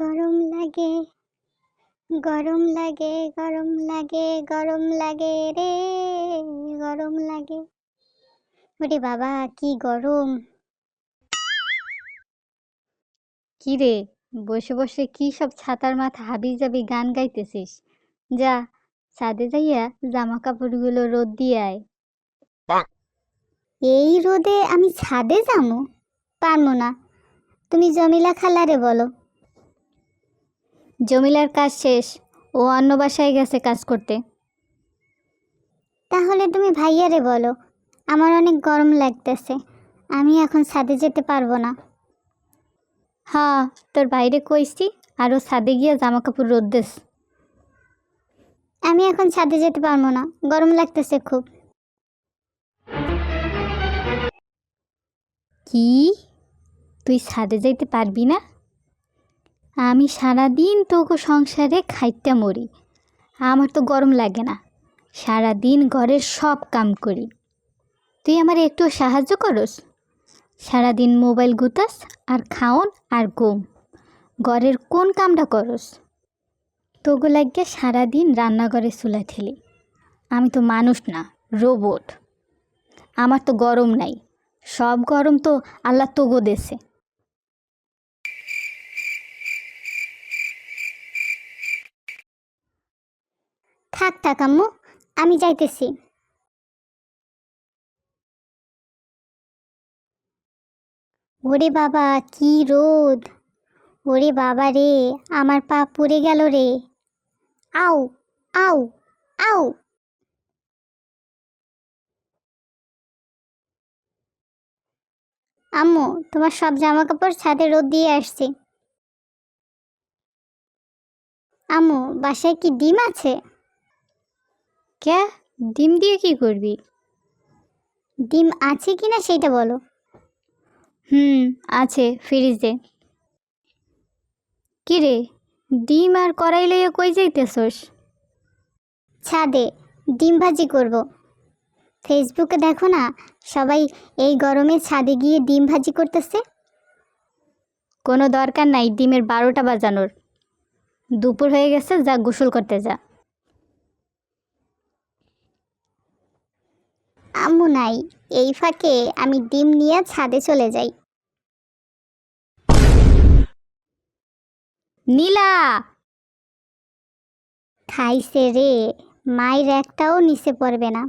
গরম লাগে গরম লাগে গরম লাগে গরম লাগে রে গরম লাগে। ওরে বাবা কি গরম। কি রে বসে বসে কি সব ছাতার মাথা হাবি যাবি গান গাইতেছিস? যা ছাদে যাইয়া জামা কাপড়গুলো রোদ দিয়ে আয়। এই রোদে আমি ছাদে যাব পারব না। তুমি জমিলা খালারে বলো। জমিলার কাজ শেষ। ও অন্য বাসায় গেছে কাজ করতে। তাহলে তুমি ভাইয়ারে বলো আমার অনেক গরম লাগতেছে আমি এখন ছাদে যেতে পারব না। হ্যাঁ তোর বাইরে কইছি আরও ছাদে গিয়ে জামা কাপড় রোদ দেস। আমি এখন ছাদে যেতে পারব না গরম লাগতেছে খুব। কি? তুই ছাদে যাইতে পারবি না? আমি সারাদিন তোকে সংসারে খাইতে মরি। আমার তো গরম লাগে না। সারাদিন ঘরের সব কাম করি। তুই আমার একটু সাহায্য করস? সারাদিন মোবাইল গুতাস, আর খাওন, আর ঘুম। ঘরের কোন কামটা করস? তোগো লাগিয়ে সারাদিন রান্নাঘরে চুলা ঠেলি আমি তো মানুষ না, রোবট। আমার তো গরম নাই। সব গরম তো আল্লাহ তোগো দেশে থাক থাক আম্মু, আমি যাইতেছি। ওরে বাবা, কি রোদ। ওরে বাবা রে, আমার পা পড়ে গেল রে। আউ আউ আউ। আম্মু, তোমার সব জামা কাপড় ছাদে রোদ দিয়ে আসছে। আম্মু, বাসায় কি ডিম আছে? কে ডিম দিয়ে কি করবি? ডিম আছে কিনা সেটা বলো। হুম আছে ফ্রিজে কি রে ডিম আর কড়াই লইয়া কই যাইতেছস? ছাদে ডিম ভাজি করব। ফেসবুকে দেখো না সবাই এই গরমে ছাদে গিয়ে ডিম ভাজি করতেছে? কোনো দরকার নাই ডিমের বারোটা বাজানোর। দুপুর হয়ে গেছে যা গোসল করতে যা। আম্মু নাই, এই ফাঁকে আমি ডিম নিয়ে ছাদে চলে যাই। নীলা! খাইছে রে, মায়ের একটাও নিচে পড়বে না।